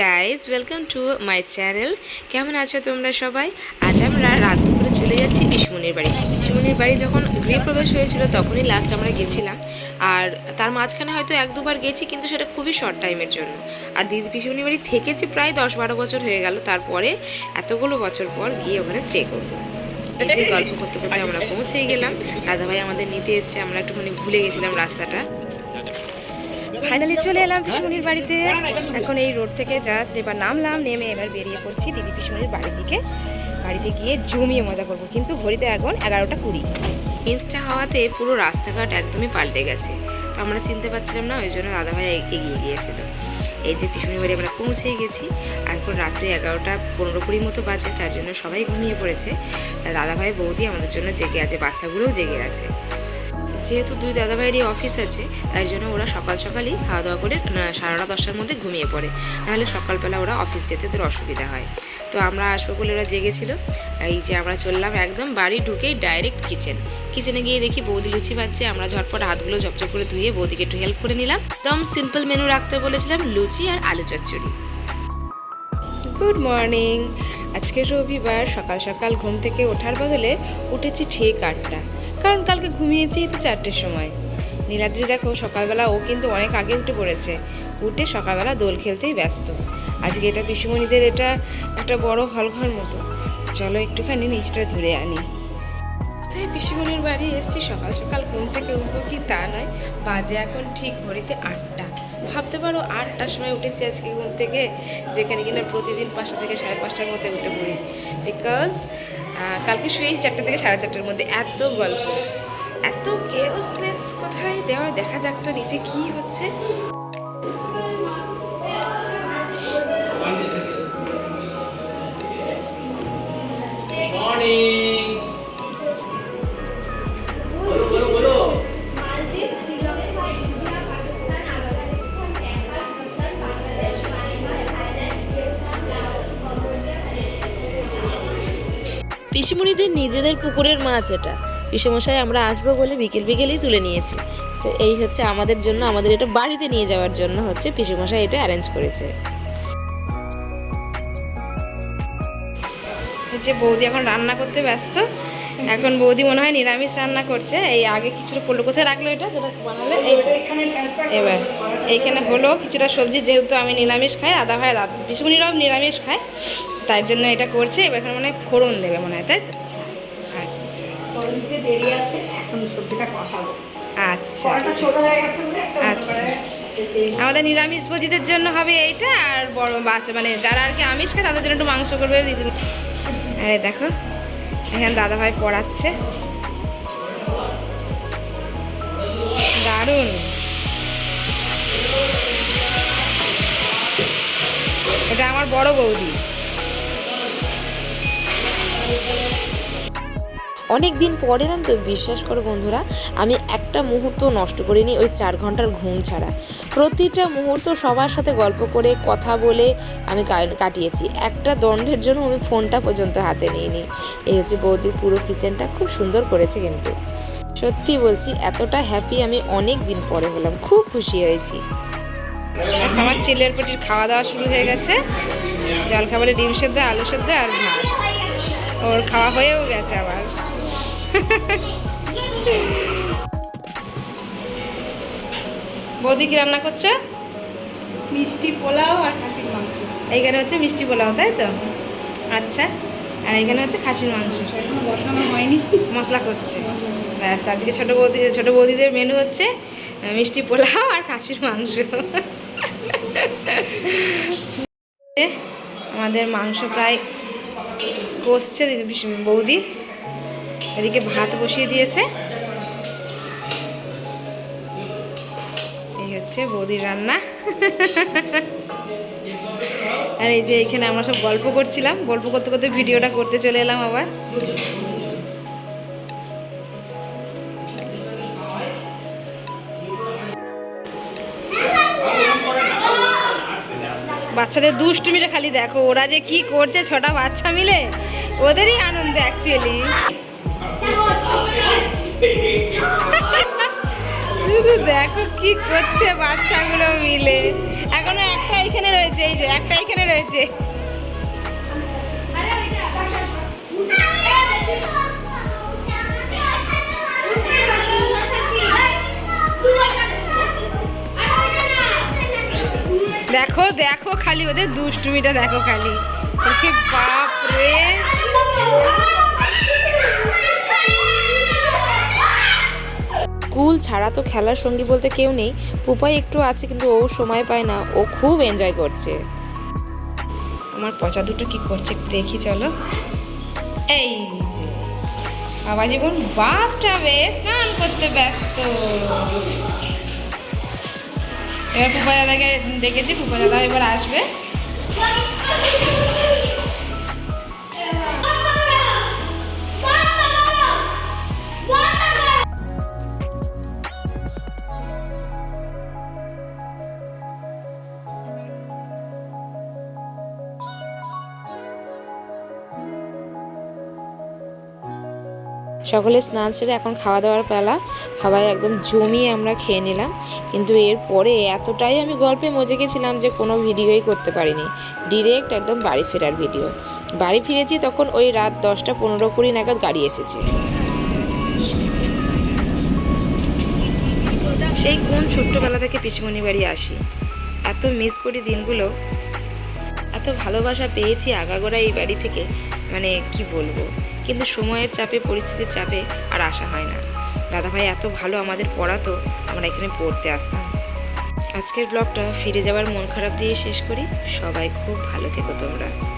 Guys welcome to my channel কেমন আছো তোমরা সবাই? আজ আমরা রাত দুপুরে চলে যাচ্ছি পিসমনির বাড়ি। পিসমনির বাড়ি যখন গৃহপ্রবেশ হয়েছিল, তখনই লাস্ট আমরা গেছিলাম। আর তার মাঝখানে হয়তো এক দুবার গেছি, কিন্তু সেটা খুবই শর্ট টাইমের জন্য। আর দিদি পিসমনির বাড়ি থেকেছি প্রায় দশ বারো বছর হয়ে গেল। তারপরে এতগুলো বছর পর গিয়ে ওখানে স্টে করব। যে গল্প করতে করতে আমরা পৌঁছেই গেলাম। দাদাভাই আমাদের নিতে এসেছে, আমরা একটুখানি ভুলে গেছিলাম রাস্তাটা। ফাইনালি চলে এলাম পিসমনির বাড়িতে। এখন এই রোড থেকে জাস্ট এবার নামলাম, নেমে এবার বেরিয়ে পড়ছি দিদি পিসমনির বাড়ির দিকে। বাড়িতে গিয়ে জমিয়ে মজা করব, কিন্তু ঘড়িতে এখন এগারোটা কুড়ি। ইমসটা হওয়াতে পুরো রাস্তাঘাট একদমই পাল্টে গেছে। তো আমরা চিনতে পারছিলাম না, ওই জন্য দাদাভাই এগিয়ে গিয়েছিল। এই যে পিসমনির বাড়ি আমরা পৌঁছে গেছি এখন রাত্রে এগারোটা পনেরো কুড়ি মতো বাজে, তার জন্য সবাই ঘুমিয়ে পড়েছে। দাদাভাই বৌদি আমাদের জন্য জেগে আছে, বাচ্চাগুলোও জেগে আছে। যেহেতু দুই দাদাভাইয়েরই অফিস আছে, তাই জন্য ওরা সকাল সকালই খাওয়া দাওয়া করে সাড়ে নটা দশটার মধ্যে ঘুমিয়ে পড়ে। নাহলে সকালবেলা ওরা অফিস যেতে তোর অসুবিধা হয়। তো আমরা আসব বলে ওরা জেগেছিল। এই যে আমরা চললাম একদম, বাড়ি ঢুকেই ডাইরেক্ট কিচেন কিচেনে গিয়ে দেখি বৌদি লুচি ভাজছে আমরা ঝটপট হাতগুলো ঝপঝপ করে ধুয়ে বৌদিকে একটু হেল্প করে নিলাম। একদম সিম্পল মেনু রাখতে বলেছিলাম, লুচি আর আলু চচ্চড়ি। গুড মর্নিং আজকে রবিবার, সকাল সকাল ঘুম থেকে ওঠার বদলে উঠেছি ঠিক আটটা। কারণ কালকে ঘুমিয়েছি তো চারটের সময়। নীলাদ্রি দেখো, সকালবেলা ও কিন্তু অনেক আগে উঠে পড়েছে। উঠে সকালবেলা দোল খেলতেই ব্যস্ত। আজকে এটা পিসুমণিদের এটা একটা বড় হলঘর মতো। চলো একটুখানি নিচটা ঘুরে আনি। তাই পিসিমণির বাড়ি? এসেছি সকাল সকাল ঘুম থেকে উঠবো কি তা নয়। বাজে এখন ঠিক ঘড়িতে আটটা। ভাবতে পারো আটটার সময় উঠেছি আজকে ঘুম থেকে, যেখানে কিনা প্রতিদিন পাঁচটা থেকে সাড়ে পাঁচটার মধ্যে উঠে পড়ি। বিকজ কালকে শুয়েই চারটে থেকে সাড়ে চারটের মধ্যে এত গল্প, এত কেওসনেস কোথায় দেওয়া দেখা যাক তো নিচে কি হচ্ছে। পিসিমণিদের নিজেদের পুকুরের মাছ এটা। পিসমশাই আমরা আসব বলে বিকেল বিকেলেই তুলে নিয়েছি। তো এই হচ্ছে আমাদের জন্য, আমাদের এটা বাড়িতে নিয়ে যাওয়ার জন্য হচ্ছে পিসমশাই এটা অ্যারেঞ্জ করেছে। যে বৌদি এখন রান্না করতে ব্যস্ত এখন বৌদি মনে হয় নিরামিষ রান্না করছে। এই আগে কিছুটা করল কোথায় রাখল এটা? যেটা বানালে এবার এইখানে হলো কিছুটা সবজি। যেহেতু আমি নিরামিষ খাই আদা ভাই পিসুমনিরাও নিরামিষ খায় তাই জন্য এটা করছে। এবার এখানে মনে হয় ফোড়ন দেবে মনে হয় তাই তো? আচ্ছা। ফোড়ন দিতে দেরি আছে এখন সবজিটা কষাবো। আচ্ছা। আচ্ছা। আমাদের নিরামিষ ভোজীদের জন্য হবে এইটা আর বড় বাচ্চা মানে যারা আর কি আমিষ খায় তাদের জন্য একটু মাংস করবে দিদি। আরে দেখো। এখানে দাদাভাই পড়াচ্ছে। দারুণ এটা আমার বড় বৌদি। অনেক দিন পর এলাম তো বিশ্বাস করো বন্ধুরা, আমি একটা মুহূর্ত নষ্ট করিনি ওই চার ঘণ্টার ঘুম ছাড়া। প্রতিটা মুহূর্ত সবার সাথে গল্প করে, কথা বলে আমি কাটিয়েছি। একটা দণ্ডের জন্য আমি ফোনটা পর্যন্ত হাতে নিইনি। এই হচ্ছে বৌদির পুরো কিচেনটা খুব সুন্দর করেছে কিন্তু। সত্যি বলছি, এতটা হ্যাপি আমি অনেক দিন পরে হলাম, খুব খুশি হয়েছি। আমার ছেলের পেটির খাওয়া দাওয়া শুরু হয়ে গেছে। জল খাবারে ডিম সেদ্ধ, আলু সেদ্ধ আর ভাত। ওর খাওয়া হয়েও গেছে আবার। বৌদি কি রান্না করছে? মিষ্টি পোলাও আর খাসির মাংস। এইখানে হচ্ছে মিষ্টি পোলাও তাই তো? আচ্ছা আর এইখানে হচ্ছে খাসির মাংস। এখনও বসানো হয়নি। মশলা কষছে। ব্যাস আজকে ছোটো বৌদি ছোটো বৌদিদের মেনু হচ্ছে মিষ্টি পোলাও আর খাসির মাংস। আমাদের মাংস প্রায় কষছে বৌদি। এদিকে ভাত বসিয়ে দিয়েছে। এই হচ্ছে বৌদির রান্না। আর এই যে এখানে আমরা সব গল্প করছিলাম, গল্প করতে করতে ভিডিওটা করতে চলে এলাম আবার। বাচ্চাদের দুষ্টুমিটা খালি দেখো, ওরা যে কি করছে ছটা বাচ্চা মিলে, ওদেরই আনন্দ অ্যাকচুয়ালি শুধু দেখো কি করছে বাচ্চাগুলো মিলে। এখনও একটা এখানে রয়েছে, এই যে একটা এখানে রয়েছে। দেখো দেখো খালি, ওদের দুষ্টুমিটা দেখো খালি। বাপ রে স্কুল ছাড়া তো খেলার সঙ্গী বলতে কেউ নেই। পুপাই একটু আছে কিন্তু ও সময় পায় না। ও খুব এনজয় করছে। আমার পচা দুটো কি করছে দেখি, চলো। এই যে, বাবা জীবন বাথটাবে স্নান করতে ব্যস্ত। এবার পুপা দাদাকে দেখেছি, পুপা দাদা এবার আসবে। সকলে স্নান সেরে এখন খাওয়া দাওয়ার পালা। সবাই একদম জমিয়ে আমরা খেয়ে নিলাম। কিন্তু এরপরে এতটাই আমি গল্পে মজে গেছিলাম যে কোনো ভিডিওই করতে পারিনি। ডিরেক্ট একদম বাড়ি ফেরার ভিডিও। বাড়ি ফিরেছি তখন ওই রাত দশটা পনেরো কুড়ি নাগাদ গাড়ি এসেছে। সেই কোন ছোট্টবেলা থেকে পিসিমণি বাড়ি আসি। এত মিস করি দিনগুলো। এত ভালোবাসা পেয়েছি আগাগোড়া এই বাড়ি থেকে। মানে কি বলব? কিন্তু সময়ের চাপে পরিস্থিতির চাপে আর আসা হয় না। দাদাভাই এত ভালো আমাদের পড়াতো, আমরা এখানে পড়তে আসতাম। আজকের ব্লগটা ফিরে যাওয়ার মন খারাপ দিয়ে শেষ করি। সবাই খুব ভালো থেকো তোমরা।